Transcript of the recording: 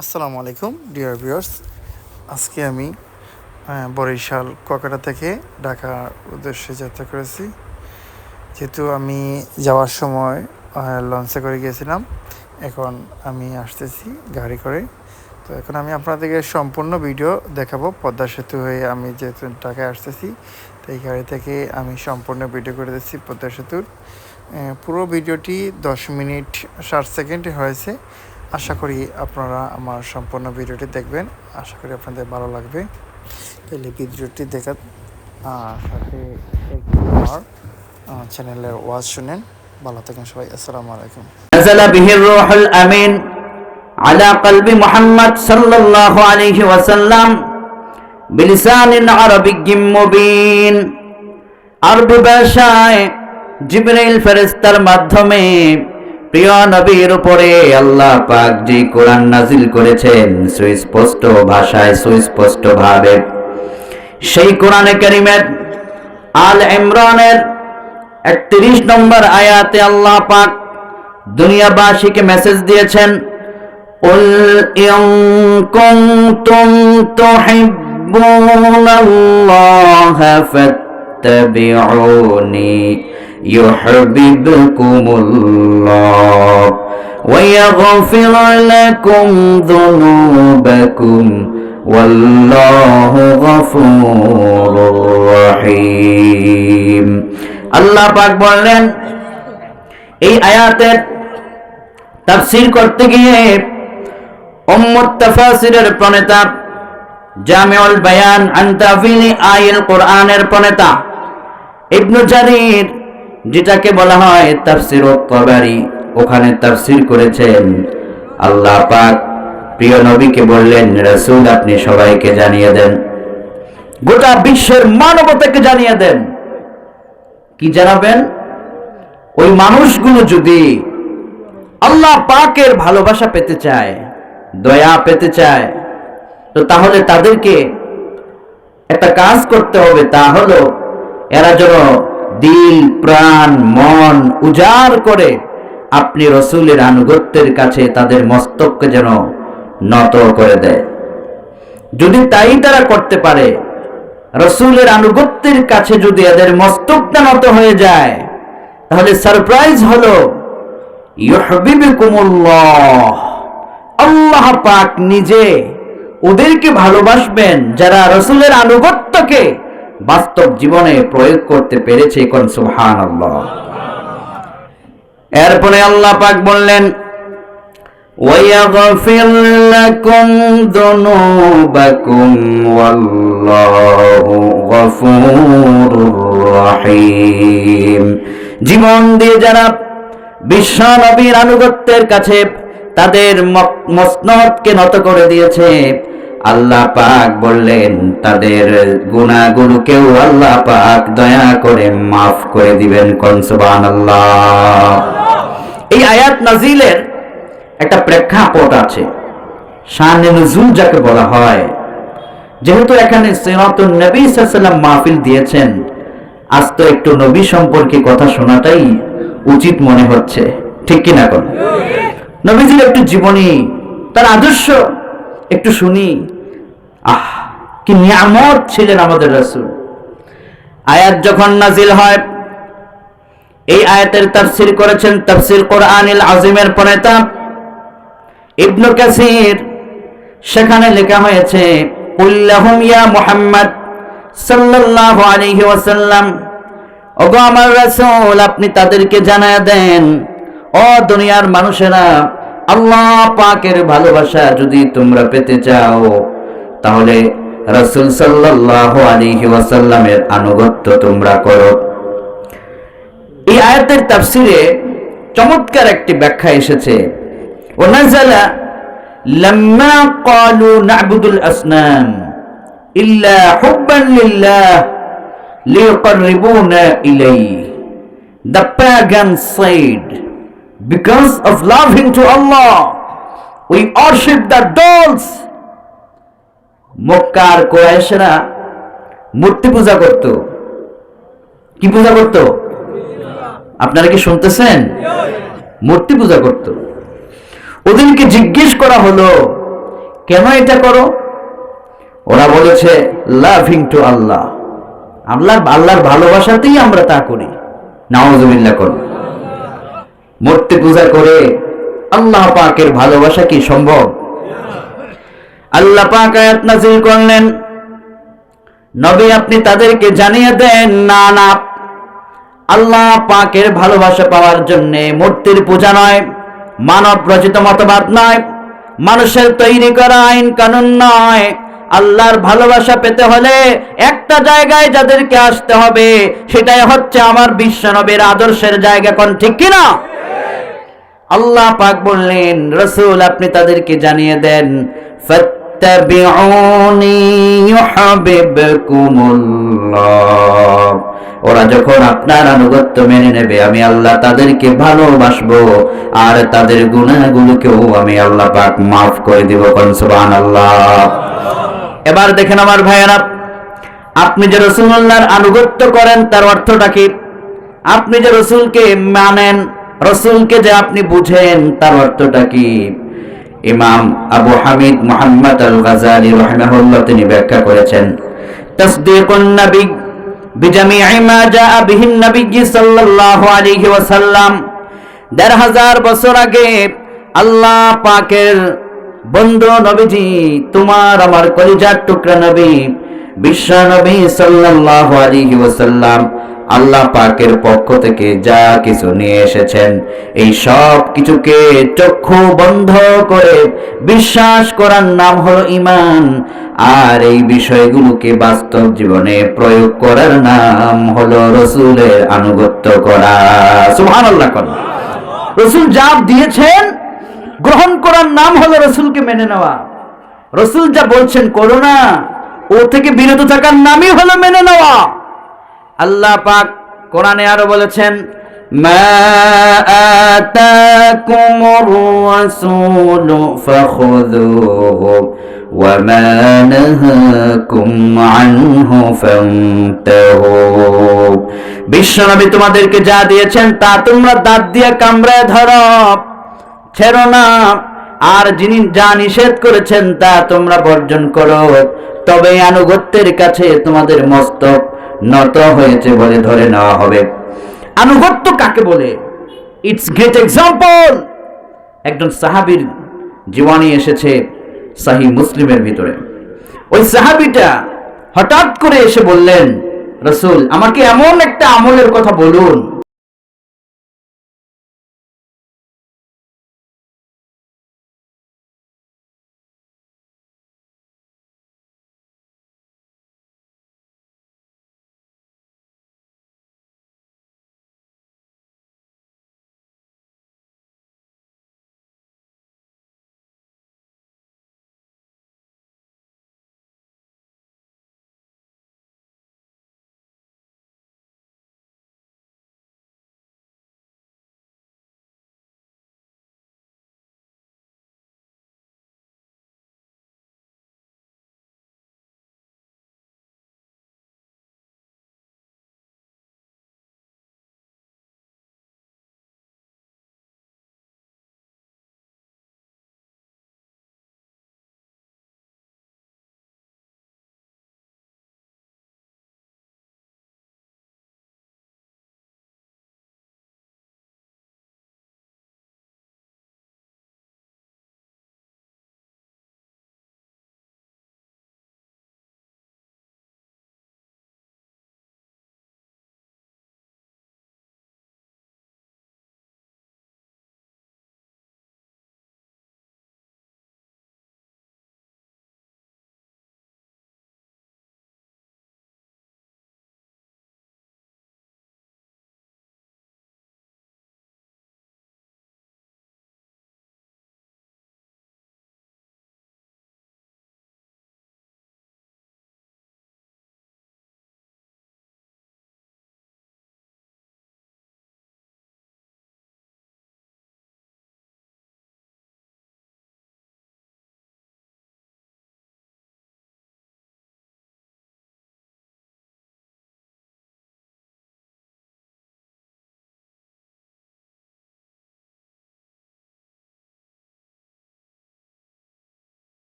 আসসালামু আলাইকুম, dear viewers. আজকে আমি বরিশাল ককাটা থেকে ঢাকার উদ্দেশ্যে যাত্রা করেছি। যেহেতু আমি যাওয়ার সময় লঞ্চে করে গিয়েছিলাম, এখন আমি আসতেছি গাড়ি করে। তো এখন আমি আপনাদেরকে সম্পূর্ণ ভিডিও দেখাবো। পদ্মা সেতু হয়ে আমি যেহেতু ঢাকায় আসতেছি, তো এই গাড়ি থেকে আমি সম্পূর্ণ ভিডিও করে দিচ্ছি পদ্মা সেতুর। পুরো ভিডিওটি দশ মিনিট ষাট সেকেন্ডে হয়েছে। আশা করি আপনারা আমার সম্পূর্ণ ভিডিওটি দেখবেন আশা করি আপনাদের ভালো লাগবে তাহলে ভিডিওটি দেখা আর সাথে একটু আমার চ্যানেলের ওয়াজ শুনেন ভালো থাকেন সবাই আসসালামু আলাইকুম نزل به الروح الأمين على قلب محمد صلى الله عليه وسلم بلسان عربي مبين আরবি ভাষায় জিবরাইল ফেরেশতার মাধ্যমে প্রিয় নবীর উপরে আল্লাহ পাক যে কোরআন নাজিল করেছেন সুস্পষ্ট ভাষায় সুস্পষ্ট ভাবে সেই কোরআনে কারিমের আল ইমরানের একত্রিশ নম্বর আয়াতে আল্লাহ পাক দুনিয়াবাসীকে মেসেজ দিয়েছেন قل إن كنتم تحبون الله فاتبعوني يحببكم الله ويغفر لكم ذنوبكم والله غفور رحيم আল্লাহ পাক বললেন এই আয়াতের তাফসীর করতে গিয়ে উম্মুত তাফাসিরের প্রণেতা জামিউল বায়ান আন তাফিলি আইল কোরআনের প্রণেতা ইবনু জারির, যেটাকে বলা হয় তাফসির কবারি, ওখানে তাফসির করেছেন। আল্লাহ পাক প্রিয় নবীকে বললেন, রাসূল, আপনি সবাইকে জানিয়ে দেন। গোটা বিশ্বের মানবতাকে জানিয়ে দেন। কি জানাবেন? ওই মানুষগুলো যদি আল্লাহ পাকের ভালোবাসা পেতে চায়, দয়া পেতে চায়, তো তাহলে তাদেরকে একটা কাজ করতে হবে, তা হলো এরা যেন দিল, প্রাণ, মন উজাড় করে আপনি রসুলের আনুগত্যের কাছে তাদের মস্তককে যেন নত করে দেয়। যদি তাই তারা করতে পারে, রসুলের আনুগত্যের কাছে যদি এদের মস্তকটা নত হয়ে যায়, তাহলে সারপ্রাইজ হলো আল্লাহ পাক নিজে ওদেরকে ভালোবাসবেন যারা রসুলের আনুগত্যকে বাস্তব জীবনে প্রয়োগ করতে পেরেছে কোন সুবহানাল্লাহ এরপরে আল্লাহ পাক বললেন ويغفر لكم ذنوبكم والله غفور رحيم জীবন দিয়ে যারা বিশ্ব নবীর আনুগত্যের কাছে তাদের ম- মসনদকে নত করে দিয়েছে আল্লাহ পাক বললেন, তাদের গুণাগুলোকেও আল্লাহ পাক দয়া করে মাফ করে দিবেন কনসবান সুবহানাল্লাহ। এই আয়াত নাজিলের একটা প্রেক্ষাপট আছে। শানে যাকে বলা হয়। যেহেতু এখানে সিরাতুন নবী সাল্লাল্লাহু মাহফিল দিয়েছেন, আজ তো একটু নবী সম্পর্কে কথা শোনাটাই উচিত মনে হচ্ছে। ঠিক কি না কোন? নবীজির একটু জীবনী, তার আদর্শ একটু শুনি। আহ, কি নিয়ামত ছিলেন আমাদের রাসূল। আয়াত যখন নাজিল হয়, এই আয়াতের তাফসীর করেছেন তাফসীর কোরআনিল আযীমের প্রণেতা ইবনু কাসির। সেখানে লেখা হয়েছে কুল্লাহুম ইয়া মুহাম্মদ সাল্লাল্লাহু আলাইহি ওয়াসাল্লাম, ওগো আমার রাসূল, আপনি তাদেরকে জানায় দেন, ও দুনিয়ার মানুষেরা, আল্লাহ পাকের ভালোবাসা যদি তোমরা পেতে চাও তাহলে রসুল সাল্লাহ আলী ওয়াসাল্লামের আনুগত্য তোমরা করো। এই আয়াতের তাফসিরে চমৎকার একটি ব্যাখ্যা এসেছে। ওনাজালা ইল্লা pagan because of love him to we মক্কার কোরাইশরা মূর্তি পূজা করত। কি পূজা করত? আপনারা কি শুনতেছেন? মূর্তি পূজা করত। ওদেরকে জিজ্ঞেস করা হলো, কেন এটা করো? ওরা বলেছে, লাভিং টু আল্লাহ। আল্লাহ আল্লাহর ভালোবাসাতেই আমরা তা করি। নাওজবিল্লা করো মূর্তি পূজা করে আল্লাহ পাকের ভালোবাসা কি সম্ভব? আল্লাহ পাক আয়াত নাযিল করলেন। নবী আপনি তাদেরকে জানিয়ে দেন, না না, আল্লাহ পাকের ভালোবাসা পাওয়ার জন্য মূর্তির পূজা নয়, মানব রচিত মতবাদ নয়, মানুষের তৈরি করা আইন কানুন নয়। আল্লাহর ভালোবাসা পেতে হলে একটা জায়গায় যাদেরকে আসতে হবে, সেটাই হচ্ছে আমার বিশ্বনবীর আদর্শের জায়গা। কোন ঠিক কিনা আল্লাহ পাক বললেন, রসুল, আপনি তাদেরকে জানিয়ে দেন ওরা যখন আপনার আনুগত্য মেনে নেবে, আমি আল্লাহ তাদেরকে ভালোবাসবো, আর তাদের গুনাহগুলোকেও আমি আল্লাহ পাক মাফ করে দিব কোন সুবহানাল্লাহ। এবার দেখেন আমার ভাইয়েরা, আপনি যে রসুল্লাহর আনুগত্য করেন, তার অর্থটা কি? আপনি যে রসুলকে মানেন, রসুলকে যে আপনি বুঝেন, তার অর্থটা কি? ইমাম আবু হামিদ মোহাম্মদ আল গাজালি রহমাহুল্লাহ তিনি ব্যাখ্যা করেছেন, তসদিকুন নবী বিজামি'i মা জাআ বিহিন নবী সাল্লাল্লাহু আলাইহি ওয়াসাল্লাম। দেড় হাজার বছর আগে আল্লাহ পাকের বন্ধু নবীজি, তোমার আমার কলিজার টুকরা নবী, বিশ্ব নবী সাল্লাল্লাহু আলাইহি ওয়াসাল্লাম আল্লাহ পাকের পক্ষ থেকে যা কিছু নিয়ে এসেছেন, এই সব কিছুকে চক্ষু বন্ধ করে বিশ্বাস করার নাম হলো ইমান আর এই বিষয়গুলোকে বাস্তব জীবনে প্রয়োগ করার নাম হলো রসুলের আনুগত্য করা। সুবহানাল্লাহ কোন রসুল যা দিয়েছেন, গ্রহণ করার নাম হলো রসুলকে মেনে নেওয়া। রসুল যা বলছেন করোনা ও থেকে বিরত থাকার নামই হলো মেনে নেওয়া। আল্লাহ পাক কোরআনে আরও বলেছেন বিশ্বনবী তোমাদেরকে যা দিয়েছেন তা তোমরা দাঁত দিয়ে কামড়ায় ধরো, ছেড়ো না। আর যিনি যা নিষেধ করেছেন তা তোমরা বর্জন করো। তবে আনুগত্যের কাছে তোমাদের মস্তক নত হয়েছে বলে ধরে নেওয়া হবে। আনুগত্য কাকে বলে? ইটস গ্রেট এক্সাম্পল একজন সাহাবির জীবনী এসেছে সাহি মুসলিমের ভিতরে। ওই সাহাবিটা হঠাৎ করে এসে বললেন, রসুল, আমাকে এমন একটা আমলের কথা বলুন